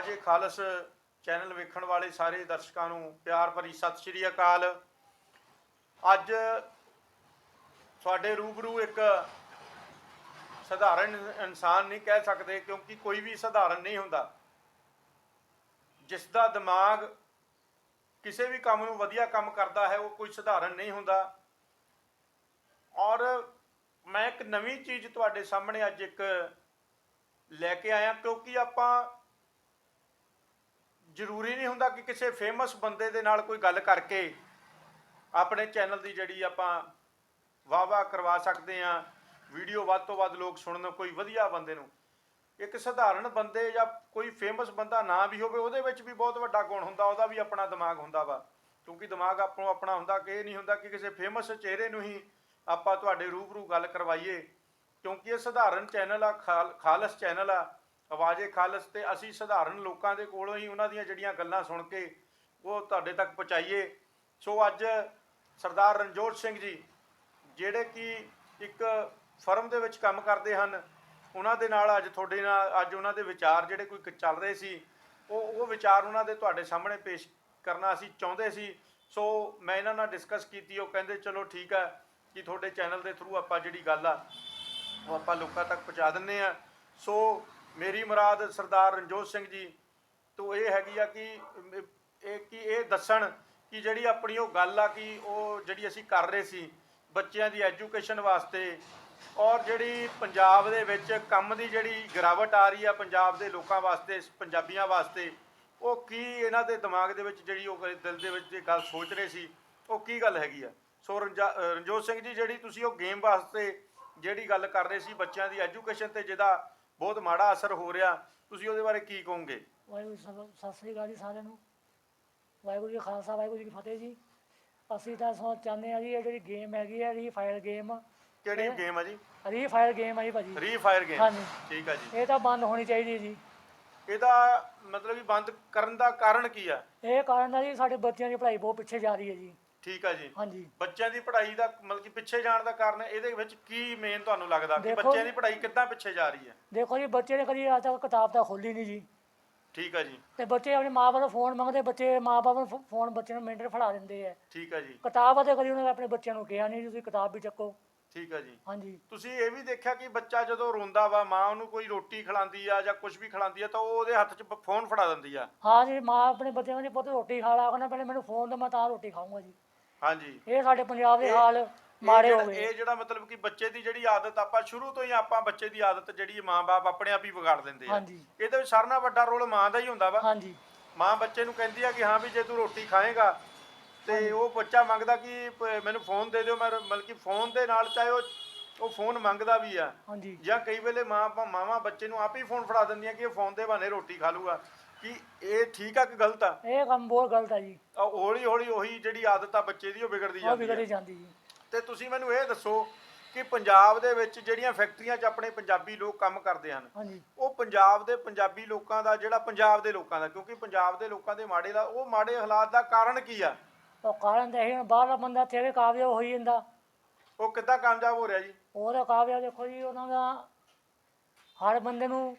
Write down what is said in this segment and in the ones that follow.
ਆਵਾਜ਼ੇ ਖਾਲਸ channel ਵੇਖਣ ਵਾਲੇ ਸਾਰੇ ਦਰਸ਼ਕਾਂ ਨੂੰ ਪਿਆਰ ਭਰੀ ਸਤਿ ਸ਼੍ਰੀ ਅਕਾਲ। ਅੱਜ ਤੁਹਾਡੇ ਰੂਬਰੂ ਇੱਕ ਸਧਾਰਨ ਇਨਸਾਨ ਨਹੀਂ ਕਹਿ ਸਕਦੇ ਕਿਉਂਕਿ ਕੋਈ ਵੀ ਸਧਾਰਨ ਨਹੀਂ ਹੁੰਦਾ। ਜਿਸ ਦਾ ਦਿਮਾਗ ਕਿਸੇ ਵੀ ਕੰਮ ਨੂੰ ਵਧੀਆ ਕੰਮ ਕਰਦਾ ਹੈ, ਉਹ ਕੋਈ ਸਧਾਰਨ ਨਹੀਂ ਹੁੰਦਾ। ਔਰ ਮੈਂ ਇੱਕ ਨਵੀਂ ਚੀਜ਼ ਤੁਹਾਡੇ ਸਾਹਮਣੇ ਅੱਜ ਇੱਕ ਲੈ ਕੇ ਆਇਆ ਕਿਉਂਕਿ ਆਪਾਂ ਜ਼ਰੂਰੀ ਨਹੀਂ ਹੁੰਦਾ ਕਿ ਕਿਸੇ ਫੇਮਸ ਬੰਦੇ ਦੇ ਨਾਲ ਕੋਈ ਗੱਲ ਕਰਕੇ ਆਪਣੇ ਚੈਨਲ ਦੀ ਜਿਹੜੀ ਆਪਾਂ ਵਾਹ ਵਾਹ ਕਰਵਾ ਸਕਦੇ ਆ ਵੀਡੀਓ ਵੱਧ ਤੋਂ ਵੱਧ ਲੋਕ ਸੁਣਨ, ਕੋਈ ਵਧੀਆ ਬੰਦੇ ਨੂੰ। ਇੱਕ ਸਧਾਰਨ ਬੰਦੇ ਜਾਂ ਕੋਈ ਫੇਮਸ ਬੰਦਾ ਨਾ ਵੀ ਹੋਵੇ, ਉਹਦੇ ਵਿੱਚ ਵੀ ਬਹੁਤ ਵੱਡਾ ਗੁਣ ਹੁੰਦਾ, ਉਹਦਾ ਵੀ ਆਪਣਾ ਦਿਮਾਗ ਹੁੰਦਾ ਵਾ। ਕਿਉਂਕਿ ਦਿਮਾਗ ਆਪਣੋ ਆਪਣਾ ਹੁੰਦਾ ਕਿ ਇਹ ਨਹੀਂ ਹੁੰਦਾ ਕਿ ਕਿਸੇ ਫੇਮਸ ਚਿਹਰੇ ਨੂੰ ਹੀ ਆਪਾਂ ਤੁਹਾਡੇ ਰੂਬਰੂ ਗੱਲ ਕਰਵਾਈਏ। ਕਿਉਂਕਿ ਇਹ ਸਧਾਰਨ ਚੈਨਲ ਆ, ਖਾਲ- ਖਾਲਸ ਚੈਨਲ ਆ। ਆਵਾਜ਼ੇ ਖਾਲਸ ਤੇ ਅਸੀਂ ਸਧਾਰਨ ਲੋਕਾਂ ਦੇ ਕੋਲੋਂ ਹੀ ਉਹਨਾਂ ਦੀਆਂ ਜਿਹੜੀਆਂ ਗੱਲਾਂ ਸੁਣ ਕੇ ਉਹ ਤੁਹਾਡੇ ਤੱਕ ਪਹੁੰਚਾਈਏ। ਸੋ ਅੱਜ ਸਰਦਾਰ ਰਣਜੋਤ ਸਿੰਘ ਜੀ, ਜਿਹੜੇ ਕਿ ਇੱਕ ਫਰਮ ਦੇ ਵਿੱਚ ਕੰਮ ਕਰਦੇ ਹਨ, ਉਹਨਾਂ ਦੇ ਨਾਲ ਅੱਜ ਤੁਹਾਡੇ ਨਾਲ, ਅੱਜ ਉਹਨਾਂ ਦੇ ਵਿਚਾਰ ਜਿਹੜੇ ਕੋਈ ਚੱਲ ਰਹੇ ਸੀ, ਉਹ ਉਹ ਵਿਚਾਰ ਉਹਨਾਂ ਦੇ ਤੁਹਾਡੇ ਸਾਹਮਣੇ ਪੇਸ਼ ਕਰਨਾ ਅਸੀਂ ਚਾਹੁੰਦੇ ਸੀ। ਸੋ ਮੈਂ ਇਹਨਾਂ ਨਾਲ ਡਿਸਕਸ ਕੀਤੀ, ਉਹ ਕਹਿੰਦੇ ਚਲੋ ਠੀਕ ਹੈ ਕਿ ਤੁਹਾਡੇ ਚੈਨਲ ਦੇ ਥਰੂ ਆਪਾਂ ਜਿਹੜੀ ਗੱਲ ਆ, ਉਹ ਆਪਾਂ ਲੋਕਾਂ ਤੱਕ ਪਹੁੰਚਾ ਦਿੰਨੇ ਆ ਸੋ ਮੇਰੀ ਮੁਰਾਦ ਸਰਦਾਰ ਰਣਜੋਤ ਸਿੰਘ ਜੀ, ਤੋਂ ਇਹ ਹੈਗੀ ਆ ਕਿ, ਇਹ ਕਿ ਇਹ ਦੱਸਣ ਕਿ ਜਿਹੜੀ ਆਪਣੀ ਉਹ ਗੱਲ ਆ ਕਿ ਉਹ ਜਿਹੜੀ ਅਸੀਂ ਕਰ ਰਹੇ ਸੀ ਬੱਚਿਆਂ ਦੀ ਐਜੂਕੇਸ਼ਨ ਵਾਸਤੇ ਔਰ ਜਿਹੜੀ ਪੰਜਾਬ ਦੇ ਵਿੱਚ ਕੰਮ ਦੀ ਜਿਹੜੀ ਗਿਰਾਵਟ ਆ ਰਹੀ ਆ ਪੰਜਾਬ ਦੇ ਲੋਕਾਂ ਵਾਸਤੇ, ਪੰਜਾਬੀਆਂ ਵਾਸਤੇ, ਉਹ ਕੀ ਇਹਨਾਂ ਦੇ ਦਿਮਾਗ ਦੇ ਵਿੱਚ ਜਿਹੜੀ ਉਹ ਦਿਲ ਦੇ ਵਿੱਚ ਇਹ ਗੱਲ ਸੋਚ ਰਹੇ ਸੀ, ਉਹ ਕੀ ਗੱਲ ਹੈਗੀ ਆ? ਸੋ ਰਣਜਾ- ਰਣਜੋਤ ਸਿੰਘ ਜੀ ਜਿਹੜੀ ਤੁਸੀਂ ਉਹ ਗੇਮ ਵਾਸਤੇ ਜਿਹੜੀ ਗੱਲ ਕਰ ਰਹੇ ਸੀ ਬੱਚਿਆਂ ਦੀ ਐਜੂਕੇਸ਼ਨ ਤੇ ਜਿਹਦਾ ਬਹੁਤ ਮਾੜਾ ਅਸਰ ਹੋ ਰਿਹਾ। ਤੁਸੀਂ ਉਹਦੇ ਬਾਰੇ ਕੀ ਕਹੋਗੇ? ਵਾਹਿਗੁਰੂ ਜੀ ਸਭ- ਸਤਿ ਸ੍ਰੀ ਅਕਾਲ ਜੀ ਸਾਰਿਆਂ ਨੂੰ। ਵਾਹਿਗੁਰੂ ਜੀ ਕਾ ਖਾਲਸਾ ਵਾਹਿਗੁਰੂ ਜੀ ਕੀ ਫਤਿਹ ਜੀ। ਅਸੀਂ ਤਾਂ ਸੋ ਚਾਹੁੰਦੇ ਆ ਜੀ ਇਹ ਜਿਹੜੀ ਗੇਮ ਹੈਗੀ ਹੈ ਰੀ ਫਾਇਰ ਗੇਮ ਕਿਹੜੀ ਇਹ- ਗੇਮ ਆ ਜੀ? ਰੀ ਫਾਇਰ ਗੇਮ ਆ ਜੀ ਭਾਜੀ। ਰੀ ਫਾਇਰ ਗੇਮ ਹਾਂਜੀ। ਠੀਕ ਆ ਜੀ। ਇਹ ਤਾਂ ਬੰਦ ਹੋਣੀ ਚਾਹੀਦੀ ਹੈ ਜੀ ਇਹਦਾ ਮਤਲਬ ਵੀ ਬੰਦ ਕਰਨ ਦਾ ਕਾਰਨ ਕੀ ਆ? ਇਹ ਕਾਰਨ ਦਾ ਜੀ ਸਾਡੇ ਬੱਚਿਆਂ ਦੀ ਪੜ੍ਹਾਈ ਬਹੁਤ ਪਿੱਛੇ ਜਾ ਰਹੀ ਹੈ ਜੀ। ਠੀਕ ਆ ਜੀ। ਹਾਂਜੀ। ਬੱਚਿਆਂ ਦੀ ਪੜ੍ਹਾਈ ਦਾ ਮਤਲਬ ਕਿ ਪਿੱਛੇ ਜਾਣ ਦਾ ਕਾਰਨ ਇਹਦੇ ਵਿੱਚ ਕੀ ਮੇਨ ਤੁਹਾਨੂੰ ਲੱਗਦਾ ਕਿ ਦੇਖੋ- ਬੱਚਿਆਂ ਦੀ ਪੜ੍ਹਾਈ ਕਿੱਦਾਂ ਪਿੱਛੇ ਜਾ ਰਹੀ ਹੈ? ਦੇਖੋ ਜੀ ਬੱਚੇ ਨੇ ਕਦੀ ਅੱਜ ਤੱਕ ਕਿਤਾਬ ਤਾਂ ਖੋਲੀ ਨਹੀਂ ਜੀ। ਠੀਕ ਆ ਜੀ। ਤੇ ਬੱਚੇ ਆਪਣੇ ਮਾਪੇ ਦਾ ਫੋਨ ਮੰਗਦੇ ਬੱਚੇ ਮਾਪੇ ਨੂੰ ਫੋ- ਫੋਨ ਬੱਚੇ ਨੂੰ ਮਿੰਟ 'ਚ ਫੜਾ ਦਿੰਦੇ ਆ। ਠੀਕ ਆ ਜੀ। ਕਿਤਾਬ ਤੇ ਕਦੀ ਉਹਨੇ ਆਪਣੇ ਬੱਚਿਆਂ ਨੂੰ ਕਿਹਾ ਨਹੀਂ ਤੁਸੀਂ ਕਿਤਾਬ ਵੀ ਚੱਕੋ। ਠੀਕ ਆ ਜੀ। ਹਾਂਜੀ। ਤੁਸੀਂ ਇਹ ਵੀ ਦੇਖਿਆ ਕਿ ਬੱਚਾ ਜਦੋਂ ਰੋਂਦਾ ਵਾ ਮਾਂ ਉਹਨੂੰ ਕੋਈ ਰੋਟੀ ਖਿਲਾਉਂਦੀ ਆ ਜਾਂ ਕੁਝ ਵੀ ਖਿਲਾਉਂਦੀ ਆ ਤਾਂ ਉਹ ਉਹਦੇ ਹੱਥ 'ਚ ਫੋਨ ਫੜਾ ਦਿੰਦੀ ਆ। ਹਾਂ ਜੀ ਮਾਂ ਆਪਣੇ ਬੱਚਿਆਂ ਦੀ ਪੁੱਤ ਰੋਟੀ ਖਾ ਲਾ ਕਹਿੰਦਾ ਪਹਿਲੇ ਮੈਨੂੰ ਫੋਨ ਦੇ ਮੈਂ ਤਾਂ ਰੋਟੀ ਖਾਊਂਗਾ ਜੀ। ਹਾਂਜੀ। ਇਹ ਸਾਡੇ ਪੰਜਾਬ ਦੇ ਹਾਲ ਮਾੜੇ ਹੋ ਗਏ ਇਹ ਜਿਹੜਾ ਮਤਲਬ ਕਿ ਬੱਚੇ ਦੀ ਜਿਹੜੀ ਆਦਤ ਆਪਾਂ ਸ਼ੁਰੂ ਤੋਂ ਹੀ ਆਪਾਂ ਬੱਚੇ ਦੀ ਆਦਤ ਜਿਹੜੀ ਮਾਂ-ਬਾਪ ਆਪਣੇ ਆਪ ਹੀ ਵਿਗਾੜ ਦਿੰਦੇ ਆ। ਹਾਂਜੀ। ਇਹਦੇ ਵਿੱਚ ਨਾਲੋਂ ਵੱਡਾ ਰੋਲ ਮਾਂ ਦਾ ਹੀ ਹੁੰਦਾ ਵਾ। ਹਾਂਜੀ। ਮਾਂ ਬੱਚੇ ਨੂੰ ਕਹਿੰਦੀ ਆ ਕਿ ਹਾਂ ਵੀ ਜੇ ਤੂੰ ਰੋਟੀ ਖਾਏਗਾ ਤੇ ਉਹ ਬੱਚਾ ਮੰਗਦਾ ਕਿ ਪ- ਮੈਨੂੰ ਫੋਨ ਦੇ ਦਿਓ ਮੈਂ ਮਤਲਬ ਕਿ ਫੋਨ ਦੇ ਨਾਲ ਚਾਹੇ ਉਹ ਉਹ ਫੋਨ ਮੰਗਦਾ ਵੀ ਆ। ਹਾਂਜੀ। ਜਾਂ ਕਈ ਵੇਲੇ ਮਾਂ ਮਾਵਾਂ ਬੱਚੇ ਨੂੰ ਆਪ ਹੀ ਫੋਨ ਫੜਾ ਦਿੰਦੀਆਂ ਕਿ ਇਹ ਫੋਨ ਦੇ ਬਹਾਨੇ ਰੋਟੀ ਖਾ ਲੂਗਾ। ਕਿ ਇਹ ਠੀਕ ਆ ਕਿ ਗਲਤ ਆ? ਇਹ ਕੰਮ ਬਹੁਤ ਗਲਤ ਹੈ ਜੀ। ਹੌਲੀ ਹੌਲੀ ਉਹੀ ਜਿਹੜੀ ਆਦਤ ਆ ਬੱਚੇ ਦੀ ਉਹ ਵਿਗੜਦੀ ਉਹ ਜਾਂਦੀ ਵਿਗੜੀ ਹੈ ਜਾਂਦੀ ਜੀ। ਤੇ ਤੁਸੀਂ ਮੈਨੂੰ ਇਹ ਦੱਸੋ ਕਿ ਪੰਜਾਬ ਦੇ ਵਿੱਚ ਜਿਹੜੀਆਂ ਫੈਕਟਰੀਆਂ 'ਚ ਆਪਣੇ ਪੰਜਾਬੀ ਲੋਕ ਕੰਮ ਕਰਦੇ ਹਨ ਹਾਂਜੀ। ਉਹ ਪੰਜਾਬ ਦੇ ਪੰਜਾਬੀ ਲੋਕਾਂ ਦਾ ਜਿਹੜਾ ਪੰਜਾਬ ਦੇ ਲੋਕਾਂ ਦਾ ਕਿਉਂਕਿ ਪੰਜਾਬ ਦੇ ਲੋਕਾਂ ਦੇ ਮਾੜੇ ਦਾ ਉਹ ਮਾੜੇ ਹਾਲਾਤ ਦਾ ਕਾਰਨ ਕੀ ਆ? ਉਹ ਕਾਰਨ ਤਾਂ ਇਹ ਹੁਣ ਬਾਹਰਲਾ ਬੰਦਾ ਤੇਰੇ ਕਾਮਯਾਬ ਹੋਈ ਜਾਂਦਾ। ਉਹ ਕਿੱਦਾਂ ਕਾਮਯਾਬ ਹੋ ਰਿਹਾ ਜੀ? ਉਹਦਾ ਕਾਮਯਾਬ ਦੇਖੋ ਜੀ ਉਹਨਾਂ ਦਾ ਹਰ ਬੰਦੇ ਨੂੰ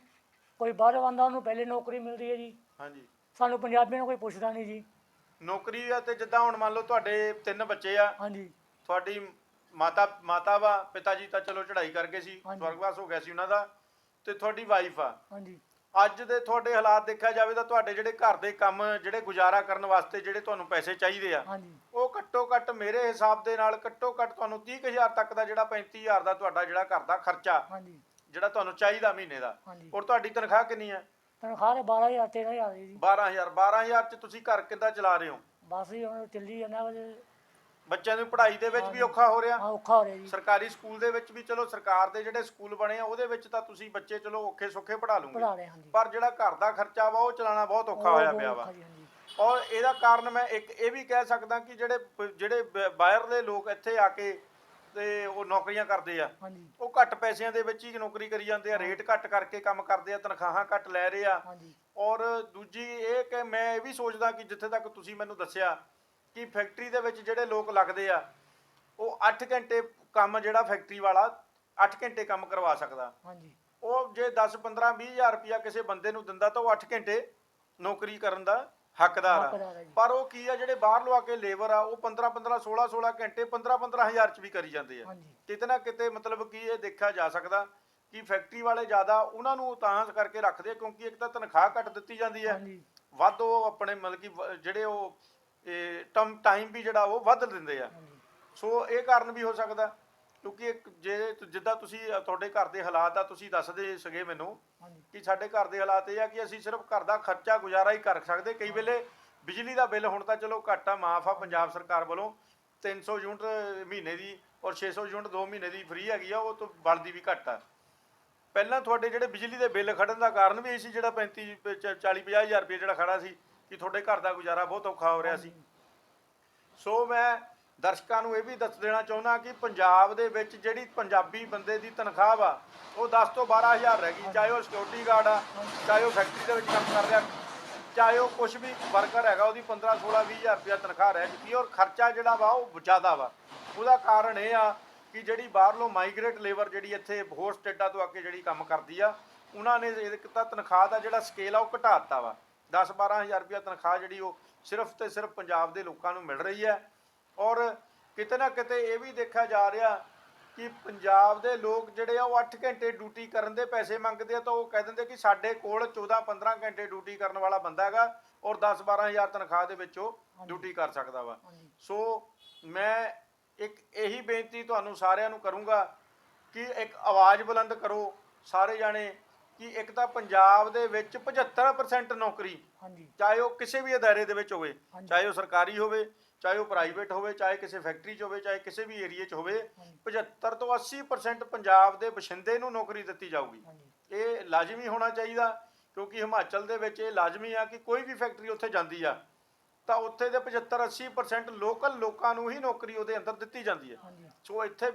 ਕੋਈ ਬਾਹਰ ਬੰਦਾ ਉਹਨੂੰ ਪਹਿਲੇ ਨੌਕਰੀ ਮਿਲਦੀ ਹੈ ਜੀ। ਹਾਂਜੀ। ਸਾਨੂੰ ਪੰਜਾਬੀਆਂ ਨੂੰ ਕੋਈ ਪੁੱਛਦਾ ਨਹੀਂ ਜੀ। ਨੌਕਰੀ ਆ ਤੇ ਜਿੱਦਾਂ ਹੁਣ ਮੰਨ ਲਓ ਤੁਹਾਡੇ ਤਿੰਨ ਬੱਚੇ ਆ। ਹਾਂਜੀ। ਤੁਹਾਡੀ ਮਾਤਾ ਮਾਤਾ ਵਾ ਪਿਤਾ ਜੀ ਤਾਂ ਚਲੋ ਚੜ੍ਹਾਈ ਕਰ ਗਏ ਸੀ ਹਾਂਜੀ। ਸਵਰਗਵਾਸ ਹੋ ਗਿਆ ਸੀ ਉਹਨਾਂ ਦਾ ਤੇ ਤੁਹਾਡੀ ਵਾਈਫ ਆ। ਹਾਂਜੀ। ਅੱਜ ਦੇ ਤੁਹਾਡੇ ਹਾਲਾਤ ਦੇਖਿਆ ਜਾਵੇ ਤਾਂ ਤੁਹਾਡੇ ਜਿਹੜੇ ਘਰ ਦੇ ਕੰਮ ਜਿਹੜੇ ਗੁਜ਼ਾਰਾ ਕਰਨ ਵਾਸਤੇ ਜਿਹੜੇ ਤੁਹਾਨੂੰ ਪੈਸੇ ਚਾਹੀਦੇ ਆ ਹਾਂਜੀ। ਉਹ ਘੱਟੋ ਘੱਟ ਮੇਰੇ ਹਿਸਾਬ ਦੇ ਨਾਲ ਘੱਟੋ ਘੱਟ ਤੁਹਾਨੂੰ 30000 ਤੱਕ ਦਾ ਜਿਹੜਾ 35000 ਦਾ ਤੁਹਾਡਾ ਜਿਹੜਾ ਘਰ ਦਾ ਖਰਚਾ ਹਾਂਜੀ। ਜਿਹੜਾ ਤੁਹਾਨੂੰ ਚਾਹੀਦਾ ਮਹੀਨੇ ਦਾ ਹਾਂਜੀ। ਔਰ ਤੁਹਾਡੀ ਤਨਖਾਹ ਕਿੰਨੀ ਹੈ? ਤਨਖਾਹ ਦੇ 12000 13000 ਦੀ ਜੀ। 12000 12000 ਚ ਤੁਸੀਂ ਘਰ ਕਿੱਦਾਂ ਚਲਾ ਰਹੇ ਹੋ? ਬਸ ਜੀ ਹੁਣ ਚੱਲੀ ਜਾਂਦਾ ਵਾ ਜੀ। ਬੱਚਿਆਂ ਦੀ ਪੜ੍ਹਾਈ ਦੇ ਵਿੱਚ ਵੀ ਔਖਾ ਹੋ ਰਿਹਾ? ਹਾਂ ਔਖਾ ਹੋ ਰਿਹਾ ਜੀ। ਸਰਕਾਰੀ ਸਕੂਲ ਦੇ ਵਿੱਚ ਵੀ ਚਲੋ ਸਰਕਾਰ ਦੇ ਜਿਹੜੇ ਸਕੂਲ ਬਣੇ ਆ ਉਹਦੇ ਵਿੱਚ ਤਾਂ ਤੁਸੀਂ ਬੱਚੇ ਚਲੋ ਔਖੇ ਸੌਖੇ ਪੜ੍ਹਾ ਲੂਗੇ। ਪੜਾ ਰਹੇ ਹਾਂਜੀ ਪਰ ਜਿਹੜਾ ਘਰ ਦਾ ਖਰਚਾ ਵਾ ਉਹ ਚਲਾਉਣਾ ਬਹੁਤ ਔਖਾ ਹੋਇਆ ਪਿਆ ਵਾ। ਜੀ, ਹਾਂਜੀ। ਔਰ ਇਹਦਾ ਕਾਰਨ ਮੈਂ ਇੱਕ ਇਹ ਵੀ ਕਹਿ ਸਕਦਾ ਕਿ ਜਿਹੜੇ ਪ- ਜਿਹੜੇ ਬ- ਬਾਹਰਲੇ ਲੋਕ ਇੱਥੇ ਆ ਕੇ ਤੇ ਉਹ ਨੌਕਰੀਆਂ ਕਰਦੇ ਆ। ਹਾਂਜੀ। ਉਹ ਘੱਟ ਪੈਸਿਆਂ ਦੇ ਵਿੱਚ ਹੀ ਨੌਕਰੀ ਕਰੀ ਜਾਂਦੇ ਆ ਰੇਟ ਘੱਟ ਕਰਕੇ ਕੰਮ ਕਰਦੇ ਆ ਤਨਖਾਹਾਂ ਘੱਟ ਲੈ ਰਹੇ ਆ। ਹਾਂਜੀ। ਔਰ ਦੂਜੀ ਇਹ ਕਿ ਮੈਂ ਇਹ ਵੀ ਸੋਚਦਾ ਕਿ ਜਿੱਥੇ ਤੱਕ ਤੁਸੀਂ ਮੈਨੂੰ ਦੱਸਿਆ ਕਿ ਫੈਕਟਰੀ ਦੇ ਵਿੱਚ ਜਿਹੜੇ ਲੋਕ ਲੱਗਦੇ ਆ ਉਹ 8 ਘੰਟੇ ਕੰਮ ਜਿਹੜਾ ਫੈਕਟਰੀ ਵਾਲਾ 8 ਘੰਟੇ ਕੰਮ ਕਰਵਾ ਸਕਦਾ। ਹਾਂਜੀ। ਉਹ ਜੇ 10 15 20000 ਰੁਪਇਆ ਕਿਸੇ ਬੰਦੇ ਨੂੰ ਦਿੰਦਾ ਤਾਂ ਉਹ 8 ਘੰਟੇ ਨੌਕਰੀ ਕਰਨ ਦਾ ਹੱਕਦਾਰ ਹੱਕਦਾਰ ਆ ਜੀ। ਪਰ ਉਹ ਕੀ ਆ ਜਿਹੜੇ ਬਾਹਰ ਲਵਾ ਕੇ ਲੇਬਰ ਆ ਉਹ 15 15 16 16 ਘੰਟੇ 15 15 ਹਜ਼ਾਰ ਚ ਵੀ ਕਰੀ ਜਾਂਦੇ ਆ। ਹਾਂਜੀ। ਕਿਤੇ ਨਾ ਕਿਤੇ ਮਤਲਬ ਕੀ ਇਹ ਦੇਖਿਆ ਜਾ ਸਕਦਾ ਕਿ ਫੈਕਟਰੀ ਵਾਲੇ ਜ਼ਿਆਦਾ ਉਹਨਾਂ ਨੂੰ ਤਾਂ ਕਰਕੇ ਰੱਖਦੇ ਆ ਕਿਉਂਕਿ ਇੱਕ ਤਾਂ ਤਨਖਾਹ ਘੱਟ ਦਿੱਤੀ ਜਾਂਦੀ ਹੈ ਹਾਂਜੀ। ਵੱਧ ਉਹ ਆਪਣੇ ਮਤਲਬ ਕਿ ਵ- ਜਿਹੜੇ ਉਹ ਇਹ ਟਮ ਟਾਈਮ ਵੀ ਜਿਹੜਾ ਉਹ ਵੱਧ ਦਿੰਦੇ ਆ। ਹਾਂਜੀ। ਸੋ ਇਹ ਕਾਰਨ ਵੀ ਹੋ ਸਕਦਾ। ਕਿਉਂਕਿ ਇੱਕ ਜੇ ਤੁ- ਜਿੱਦਾਂ ਤੁਸੀਂ ਅ, ਤੁਹਾਡੇ ਘਰ ਦੇ ਹਾਲਾਤ ਆ ਤੁਸੀਂ ਦੱਸਦੇ ਸਗੇ ਮੈਨੂੰ ਹਾਂਜੀ। ਕਿ ਸਾਡੇ ਘਰ ਦੇ ਹਾਲਾਤ ਇਹ ਆ ਕਿ ਅਸੀਂ ਸਿਰਫ ਘਰ ਦਾ ਖਰਚਾ ਗੁਜ਼ਾਰਾ ਹੀ ਕਰ ਸਕਦੇ। ਕਈ ਵੇਲੇ ਬਿਜਲੀ ਦਾ ਬਿੱਲ ਹੁਣ ਤਾਂ ਚਲੋ ਘੱਟ ਆ ਮਾਫ ਆ ਪੰਜਾਬ ਸਰਕਾਰ ਵੱਲੋਂ। 300 ਯੂਨਿਟ ਮਹੀਨੇ ਦੀ ਔਰ 600 ਯੂਨਿਟ 2 ਮਹੀਨੇ ਦੀ ਫ੍ਰੀ ਹੈਗੀ ਆ ਉਹ ਤੋਂ ਬਣਦੀ ਵੀ ਘੱਟ ਆ। ਪਹਿਲਾਂ ਤੁਹਾਡੇ ਜਿਹੜੇ ਬਿਜਲੀ ਦੇ ਬਿੱਲ ਖੜਨ ਦਾ ਕਾਰਨ ਵੀ ਇਹ ਸੀ ਜਿਹੜਾ 35 40 50 ਹਜ਼ਾਰ ਰੁਪਏ ਜਿਹੜਾ ਖੜਾ ਸੀ ਕਿ ਤੁਹਾਡੇ ਘਰ ਦਾ ਗੁਜ਼ਾਰਾ ਬਹੁਤ ਔਖਾ ਹੋ ਰਿਹਾ ਸੀ। ਸੋ ਮੈਂ ਦਰਸ਼ਕਾਂ ਨੂੰ ਇਹ ਵੀ ਦੱਸ ਦੇਣਾ ਚਾਹੁੰਦਾ ਕਿ ਪੰਜਾਬ ਦੇ ਵਿੱਚ ਜਿਹੜੀ ਪੰਜਾਬੀ ਬੰਦੇ ਦੀ ਤਨਖਾਹ ਵਾ, ਉਹ 10 ਤੋਂ 12000 ਰਹਿ ਗਈ, ਚਾਹੇ ਉਹ ਸਿਕਿਉਰਿਟੀ ਗਾਰਡ ਆ, ਚਾਹੇ ਉਹ ਫੈਕਟਰੀ ਦੇ ਵਿੱਚ ਕੰਮ ਕਰ ਰਿਹਾ, ਚਾਹੇ ਉਹ ਕੁਝ ਵੀ ਵਰਕਰ ਹੈਗਾ, ਉਹਦੀ 15 16 20000 ਰੁਪਇਆ ਤਨਖਾਹ ਰਹਿ ਚੁੱਕੀ ਔਰ ਖਰਚਾ ਜਿਹੜਾ ਵਾ, ਉਹ ਜ਼ਿਆਦਾ ਵਾ। ਉਹਦਾ ਕਾਰਨ ਇਹ ਆ ਕਿ ਜਿਹੜੀ ਬਾਹਰਲੋਂ ਮਾਈਗ੍ਰੇਟ ਲੇਬਰ ਜਿਹੜੀ ਇੱਥੇ ਹੋਰ ਸਟੇਟਾਂ ਤੋਂ ਆ ਕੇ ਜਿਹੜੀ ਕੰਮ ਕਰਦੀ ਆ, ਉਹਨਾਂ ਨੇ ਇੱਕ ਤਾਂ ਤਨਖਾਹ ਦਾ ਜਿਹੜਾ ਸਕੇਲ ਆ, ਉਹ ਘਟਾ ਦਿੱਤਾ ਵਾ। 10 12000 ਰੁਪਇਆ ਤਨਖਾਹ ਜਿਹੜੀ ਉਹ ਸਿਰਫ ਤੇ ਸਿਰਫ ਪੰਜਾਬ ਦੇ ਲੋਕਾਂ ਨੂੰ ਮਿਲ ਰਹੀ ਹੈ। ਔਰ ਕਿਤੇ ਨਾ ਕਿਤੇ ਇਹ ਵੀ ਦੇਖਿਆ ਜਾ ਰਿਹਾ ਕਿ ਪੰਜਾਬ ਦੇ ਲੋਕ ਜਿਹੜੇ ਆ ਉਹ 8 ਘੰਟੇ ਡਿਊਟੀ ਕਰਨ ਦੇ ਪੈਸੇ ਮੰਗਦੇ ਆ ਤਾਂ ਉਹ ਕਹਿ ਦਿੰਦੇ ਕਿ ਸਾਡੇ ਕੋਲ 14 15 ਘੰਟੇ ਡਿਊਟੀ ਕਰਨ ਵਾਲਾ ਬੰਦਾ ਹੈਗਾ ਔਰ 10 12000 ਤਨਖਾਹ ਦੇ ਵਿੱਚ ਉਹ ਡਿਊਟੀ ਕਰ ਸਕਦਾ ਵਾ। ਸੋ ਮੈਂ ਇੱਕ ਇਹੀ ਬੇਨਤੀ ਤੁਹਾਨੂੰ ਸਾਰਿਆਂ ਨੂੰ ਕਰੂੰਗਾ ਕਿ ਇੱਕ ਆਵਾਜ਼ ਬੁਲੰਦ ਕਰੋ ਸਾਰੇ ਜਾਣੇ ਕਿ ਇੱਕ ਤਾਂ ਪੰਜਾਬ ਦੇ ਵਿੱਚ 75% ਨੌਕਰੀ ਚਾਹੇ ਉਹ ਕਿਸੇ ਵੀ ਅਦਾਰੇ ਦੇ ਵਿੱਚ ਹੋਵੇ। ਚਾਹੇ ਉਹ ਸਰਕਾਰੀ ਹੋਵੇ ਚਾਹੇ ਉਹ ਪ੍ਰਾਈਵੇਟ ਹੋਵੇ ਚਾਹੇ ਕਿਸੇ ਫੈਕਟਰੀ 'ਚ ਹੋਵੇ ਚਾਹੇ ਕਿਸੇ ਵੀ ਏਰੀਏ 'ਚ ਹੋਵੇ ਹਾਂਜੀ। 75 ਤੋਂ 80% ਪੰਜਾਬ ਦੇ ਬਸ਼ਿੰਦੇ ਨੂੰ ਨੌਕਰੀ ਦਿੱਤੀ ਜਾਊਗੀ। ਇਹ ਲਾਜ਼ਮੀ ਹੋਣਾ ਚਾਹੀਦਾ ਕਿਉਂਕਿ ਹਿਮਾਚਲ ਦੇ ਵਿੱਚ ਇਹ ਲਾਜ਼ਮੀ ਆ ਕਿ ਕੋਈ ਵੀ ਫੈਕਟਰੀ ਉੱਥੇ ਜਾਂਦੀ ਆ ਤਾਂ ਉੱਥੇ ਦੇ 75 80% ਲੋਕਲ ਲੋਕਾਂ ਨੂੰ ਹੀ ਨੌਕਰੀ ਉਹਦੇ ਅੰਦਰ ਦਿੱਤੀ ਜਾਂਦੀ ਹੈ ਸੋ ਇੱਥੇ